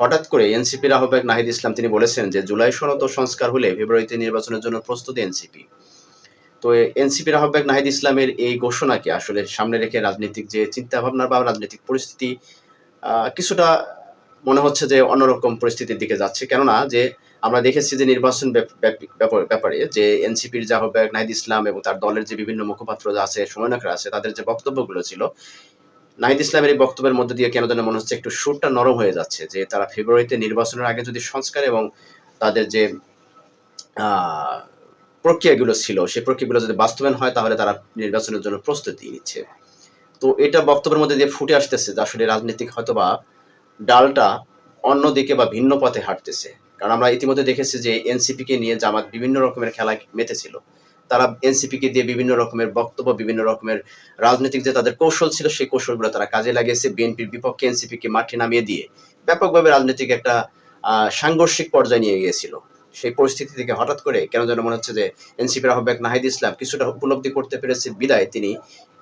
হঠাৎ করে এনসিপির আহ্বায়ক নাহিদ ইসলাম তিনি বলেছেন যে জুলাই সনদ ও সংস্কার হলে ফেব্রুয়ারিতে নির্বাচনের জন্য প্রস্তুত এনসিপি। তো এনসিপির আহ্বায়ক নাহিদ ইসলামের এই ঘোষণাকে আসলে সামনে রেখে রাজনৈতিক যে চিন্তা ভাবনা বা রাজনৈতিক পরিস্থিতি কিছুটা মনে হচ্ছে যে অন্যরকম পরিস্থিতির দিকে যাচ্ছে। কেননা যে আমরা দেখেছি যে নির্বাচন ব্যাপ- ব্যাপ- ব্যাপার- ব্যাপারে যে এনসিপির যে আহ্বায়ক নাহিদ ইসলাম এবং তার দলের যে বিভিন্ন মুখপাত্র যা আছে, সমন্বয়করা আছে, তাদের যে বক্তব্যগুলো ছিল নাহিদ ইসলামের এই বক্তব্যের মধ্যে দিয়ে কেন যেন মনে হচ্ছে একটু সুরটা নরম হয়ে যাচ্ছে, যে তারা ফেব্রুয়ারিতে নির্বাচনের আগে যদি সংস্কার এবং তাদের যে প্রক্রিয়াগুলো ছিল, সেই প্রক্রিয়াগুলো যদি বাস্তবায়ন হয়, তাহলে তারা নির্বাচনের জন্য প্রস্তুতি নিচ্ছে। তো এটা বক্তব্যের মধ্যে দিয়ে ফুটে আসতেছে যে আসলে রাজনীতিক হয়তোবা ডালটা অন্যদিকে বা ভিন্ন পথে হাঁটতেছে। কারণ আমরা ইতিমধ্যে দেখেছি যে এনসিপি কে নিয়ে জামাত বিভিন্ন রকমের খেলায় মেতেছিল। তারা এনসিপি কে দিয়ে বিভিন্ন রকমের বক্তব্য, বিভিন্ন রকমের রাজনৈতিক যে তাদের কৌশল ছিল, সেই কৌশলগুলো তারা কাজে লাগিয়েছে বিএনপির বিপক্ষে এনসিপি কে মাঠে নামিয়ে দিয়ে। ব্যাপকভাবে রাজনৈতিক একটা সাংঘর্ষিক পর্যায়ে নিয়ে গিয়েছিল। সেই পরিস্থিতি থেকে হঠাৎ করে কেন যেন মনে হচ্ছে যে এনসিপির আহ্বায়ক নাহিদ ইসলাম কিছুটা উপলব্ধি করতে পেরেছে বিদায়। তিনি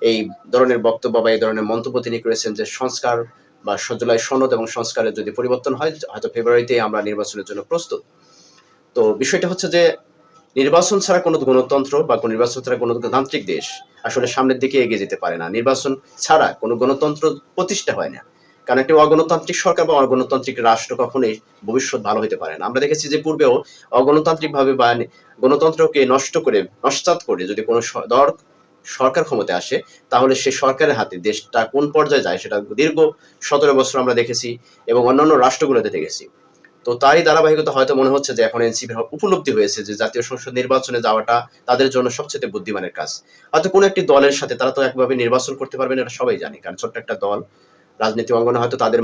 এই ধরনের বক্তব্য বা এই ধরনের মন্তব্য তিনি করেছেন যে সংস্কার বা জুলাই সনদ এবং সংস্কারের যদি পরিবর্তন হয়, হয়তো ফেব্রুয়ারিতে আমরা নির্বাচনের জন্য প্রস্তুত। তো বিষয়টা হচ্ছে যে নির্বাচন ছাড়া কোনো গণতন্ত্র বা কোনো নির্বাচন ছাড়া কোনো গণতান্ত্রিক দেশ আসলে সামনের দিকে এগিয়ে যেতে পারে না। নির্বাচন ছাড়া কোনো গণতন্ত্র প্রতিষ্ঠা হয় না। কারণ একটি অগণতান্ত্রিক সরকার বা অগণতান্ত্রিক রাষ্ট্র কখনোই ভবিষ্যৎ ভালো হতে পারে না। আমরা দেখেছি যে পূর্বেও অগণতান্ত্রিক ভাবে বা গণতন্ত্রকে নষ্ট করে নস্বাত করে যদি কোনো দল সরকার ক্ষমতায় আসে, তাহলে সে সরকারের হাতে দেশটা কোন পর্যায়ে যায় সেটা দীর্ঘ সতেরো বছর আমরা দেখেছি এবং অন্যান্য রাষ্ট্রগুলোতে দেখেছি। তো তারই ধারাবাহিকতা হয়তো মনে হচ্ছে যে এখন এনসিপি উপলব্ধি হয়েছে যে জাতীয় সংসদ নির্বাচনে যাওয়াটা তাদের জন্য সবচেয়ে বুদ্ধিমানের কাজ। হয়তো কোনো একটি দলের সাথে তারা তো একভাবে নির্বাচন করতে পারবে না, এটা সবাই জানে, কারণ ছোট্ট একটা দল। রাজনীতি অঙ্গনে হয়তো তাদের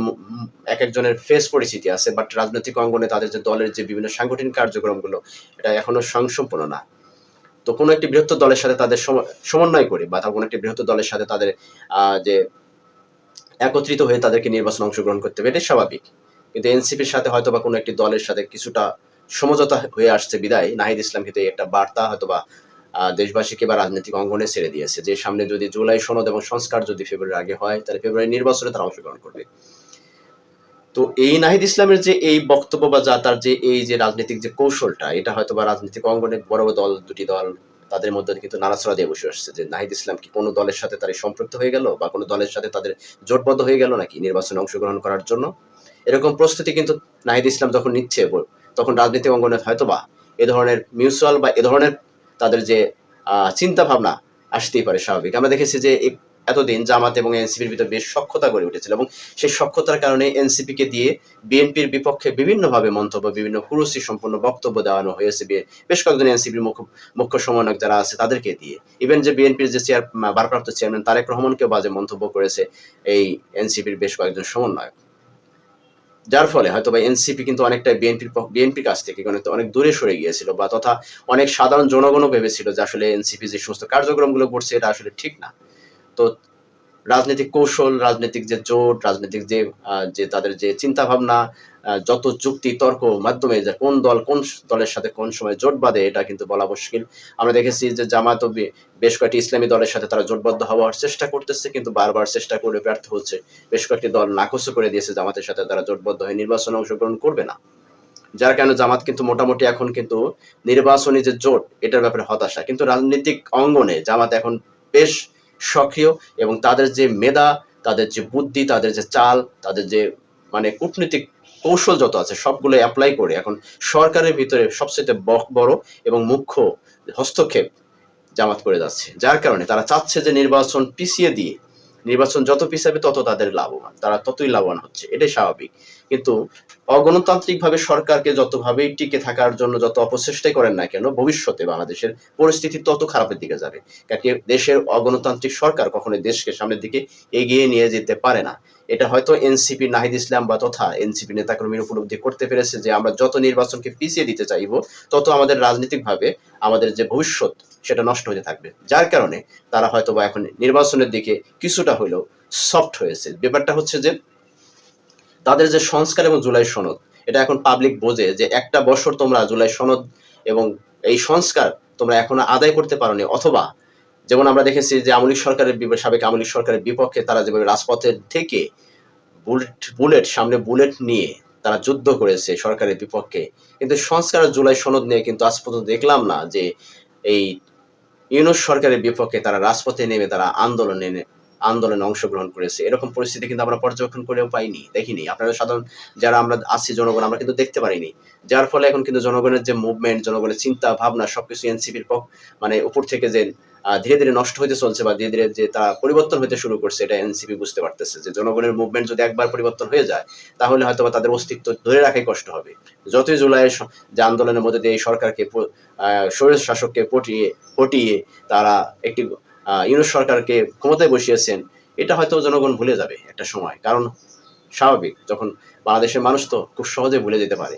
এক একজনের ফেস পরিচিতি আছে বাট রাজনৈতিক অঙ্গনে তাদের যে দলের যে বিভিন্ন সাংগঠনিক কার্যক্রমগুলো, এটা এখনও সংসম্পন্ন না। তো কোনো একটি বৃহত্তর দলের সাথে তাদের সমন্বয় করে বা কোনো একটি বৃহত্তর দলের সাথে তাদের যে একত্রিত হয়ে তাদেরকে নির্বাচনে অংশগ্রহণ করতে হবে, এটাই স্বাভাবিক। কিন্তু এনসিপির সাথে হয়তো বা কোনো একটি দলের সাথে কিছুটা সমঝোতা হয়ে আসছে বিদায়। নাহিদ ইসলাম কিন্তু একটা বার্তা হয়তো বা দেশবাসীকে বা রাজনৈতিক অঙ্গনে ছেড়ে দিয়েছে যে, সামনে যদি জুলাই সনদ এবং সংস্কার যদি ফেব্রুয়ারির আগে হয়, তাহলে ফেব্রুয়ারি নির্বাচনে তারা অংশগ্রহণ করবে। তো এই নাহিদ ইসলামের যে এই বক্তব্য বা যা তার যে এই যে রাজনৈতিক যে কৌশলটা, এটা হয়তো বা রাজনৈতিক অঙ্গনে বড় বড় দল, দুটি দল তাদের মধ্যে কিন্তু নাড়াচড়া দিয়ে বসে আসছে যে, নাহিদ ইসলাম কি কোনো দলের সাথে তার সম্পৃক্ত হয়ে গেল বা কোনো দলের সাথে তাদের জোটবদ্ধ হয়ে গেল নাকি নির্বাচনে অংশগ্রহণ করার জন্য? এরকম প্রস্তুতি কিন্তু নাহিদ ইসলাম যখন নিচ্ছে, তখন রাজনীতি অঙ্গনে হয়তোবা এ ধরনের মিউচুয়াল বা এ ধরনের তাদের যে চিন্তা ভাবনা আসতেই পারে স্বাভাবিক। আমরা দেখেছি যে এতদিন জামাত এবং এনসিপির ভিতর বেশ সক্ষতা গড়ে উঠেছিল এবং সেই সক্ষতার কারণে এনসিপি কে দিয়ে বিএনপির বিপক্ষে বিভিন্নভাবে মন্তব্য, বিভিন্ন কুরুচি সম্পূর্ণ বক্তব্য দেওয়ানো হয়েছে। বেশ কয়েকজন এনসিপির মুখ্য মুখ্য সমন্বয়ক যারা আছে তাদেরকে দিয়ে। ইভেন যে বিএনপির যে চেয়ার ভারপ্রাপ্ত চেয়ারম্যান তারেক রহমানকেও বাজে মন্তব্য করেছে এই এনসিপির বেশ কয়েকজন সমন্বয়ক। যার ফলে হয়তো বা এনসিপি কিন্তু অনেকটাই বিএনপির বিএনপির কাছ থেকে অনেক দূরে সরে গিয়েছিল বা তথা অনেক সাধারণ জনগণও ভেবেছিল যে আসলে এনসিপি যে সমস্ত কার্যক্রমগুলো করছে এটা আসলে ঠিক না। তো রাজনৈতিক কৌশল, রাজনৈতিক যে জোট, রাজনৈতিক যে যে তাদের যে চিন্তা ভাবনা যত যুক্তি, তর্ক মাধ্যমে যে কোন দল কোন দলের সাথে কোন সময় জোট বাঁধে, এটা কিন্তু বলা মুশকিল। আমরা দেখেছি যে জামাত ও বেশ কয়েকটি ইসলামী দলের সাথে তারা জোটবদ্ধ হওয়ার চেষ্টা করতেছে, কিন্তু বারবার চেষ্টা করে ব্যর্থ হচ্ছে। বেশ কয়েকটি দল নাকচ করে দিয়েছে জামাতের সাথে, তারা জোটবদ্ধ হয়ে নির্বাচনে অংশগ্রহণ করবে না। যার কারণে জামাত কিন্তু মোটামুটি এখন কিন্তু নির্বাচনী যে জোট, এটার ব্যাপারে হতাশা। কিন্তু রাজনৈতিক অঙ্গনে জামাত এখন বেশ সক্রিয় এবং তাদের যে মেধা, তাদের যে বুদ্ধি, তাদের যে চাল, তাদের যে মানে কূটনীতিক কৌশল যত আছে সবগুলো অ্যাপ্লাই করে এখন সরকারের ভিতরে সবচেয়ে বড় এবং মুখ্য হস্তক্ষেপ জামাত করে যাচ্ছে। যার কারণে তারা চাচ্ছে যে নির্বাচন পিছিয়ে দিয়ে নির্বাচন যত পিছাবে তত তাদের লাভবান, তারা ততই লাভবান হচ্ছে, এটাই স্বাভাবিক। কিন্তু অগণতান্ত্রিক ভাবে সরকারকে যতভাবেই টিকে থাকার জন্য যত অপচেষ্টাই করেন না কেন, ভবিষ্যতে বাংলাদেশের পরিস্থিতি তত খারাপের দিকে যাবে। কারণ দেশের অগণতান্ত্রিক সরকার কখনোই দেশকে সামনের দিকে এগিয়ে নিয়ে যেতে পারে না। এটা হয়তো এনসিপি নাহিদ ইসলাম বা তথা এনসিপি নেতাকর্মীর উপলব্ধি করতে পেরেছে যে আমরা যত নির্বাচনকে পিছিয়ে দিতে চাইব, তত আমাদের রাজনৈতিকভাবে আমাদের যে ভবিষ্যৎ সেটা নষ্ট হতে থাকবে। যার কারণে তারা হয়তো বা এখন নির্বাচনের দিকে কিছুটা হলেও সফট হয়েছে। ব্যাপারটা হচ্ছে যে তাদের যে সংস্কার এবং জুলাই সনদ, এটা এখন পাবলিক বোঝে যে একটা বছর তোমরা জুলাই সনদ এবং এই সংস্কার তোমরা এখনও আদায় করতে পারোনি অথবা যেমন আমরা দেখেছি যে আমলিক সরকারের সাবেক আমলিক সরকারের বিপক্ষে তারা যেভাবে রাজপথে থেকে বুলেট বুলেট সামনে বুলেট নিয়ে তারা যুদ্ধ করেছে সরকারের বিপক্ষে। কিন্তু সংস্কার জুলাই সনদ নিয়ে কিন্তু আজ পর্যন্ত দেখলাম না যে এই ইউনুস সরকারের বিপক্ষে তারা রাজপথে নেমে তারা আন্দোলনে আন্দোলনে অংশগ্রহণ করেছে। এরকম পরিস্থিতি কিন্তু আমরা পর্যবেক্ষণ করেও পাইনি, দেখিনি। আপনারা সাধারণ যারা আমরা আছি, জনগণ, আমরা কিন্তু দেখতে পারিনি। যার ফলে এখন কিন্তু জনগণের যে মুভমেন্ট জনগণের চিন্তা, ভাবনা, সবকিছু এনসিপির পক্ষ মানে উপর থেকে যে ধীরে ধীরে নষ্ট হতে চলছে বা ধীরে ধীরে যে তা পরিবর্তন হতে শুরু করছে, এটা এনসিপি বুঝতে পারতেছে যে জনগণের মুভমেন্ট যদি একবার পরিবর্তন হয়ে যায়, তাহলে হয়তো বা তাদের অস্তিত্ব ধরে রাখাই কষ্ট হবে। যতই জুলাইয়ের যে আন্দোলনের মধ্যে দিয়ে এই সরকারকে স্বৈর শাসককে পটিয়ে পটিয়ে তারা একটি ইউনুস সরকারকে ক্ষমতায় বসিয়েছেন, এটা হয়তো জনগণ ভুলে যাবে একটা সময়। কারণ স্বাভাবিক, যখন বাংলাদেশের মানুষ তো খুব সহজে ভুলে যেতে পারে।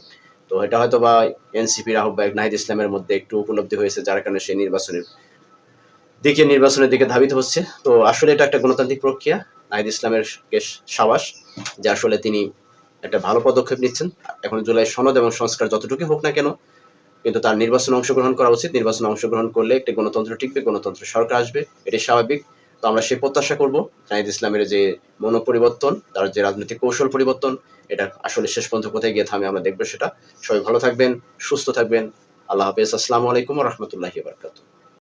তো এটা হয়তো বা এনসিপির আহ্বায়ক নাহিদ ইসলামের মধ্যে একটু উপলব্ধি হয়েছে, যার কারণে সে নির্বাচনের দিকে নির্বাচনের দিকে ধাবিত হচ্ছে। তো আসলে এটা একটা গণতান্ত্রিক প্রক্রিয়া, নাহিদ ইসলামের সাবাস, যে আসলে তিনি একটা ভালো পদক্ষেপ নিচ্ছেন। এখন জুলাই সনদ এবং সংস্কার যতটুকু হোক না কেন কিন্তু তার নির্বাচনে অংশগ্রহণ করা উচিত। নির্বাচনে অংশগ্রহণ করলে একটি গণতন্ত্র টিকবে, গণতন্ত্র সরকার আসবে এটি স্বাভাবিক। তো আমরা সে প্রত্যাশা করব, জাহিদ ইসলামের যে মনোপরিবর্তন, তার যে রাজনৈতিক কৌশল পরিবর্তন, এটা আসলে শেষ পর্যন্ত কোথায় গিয়ে থামে আমরা দেখব সেটা। সবাই ভালো থাকবেন, সুস্থ থাকবেন। আল্লাহ হাফেজ। আসসালামু আলাইকুম রহমতুল্লাহি বারকাতুহ।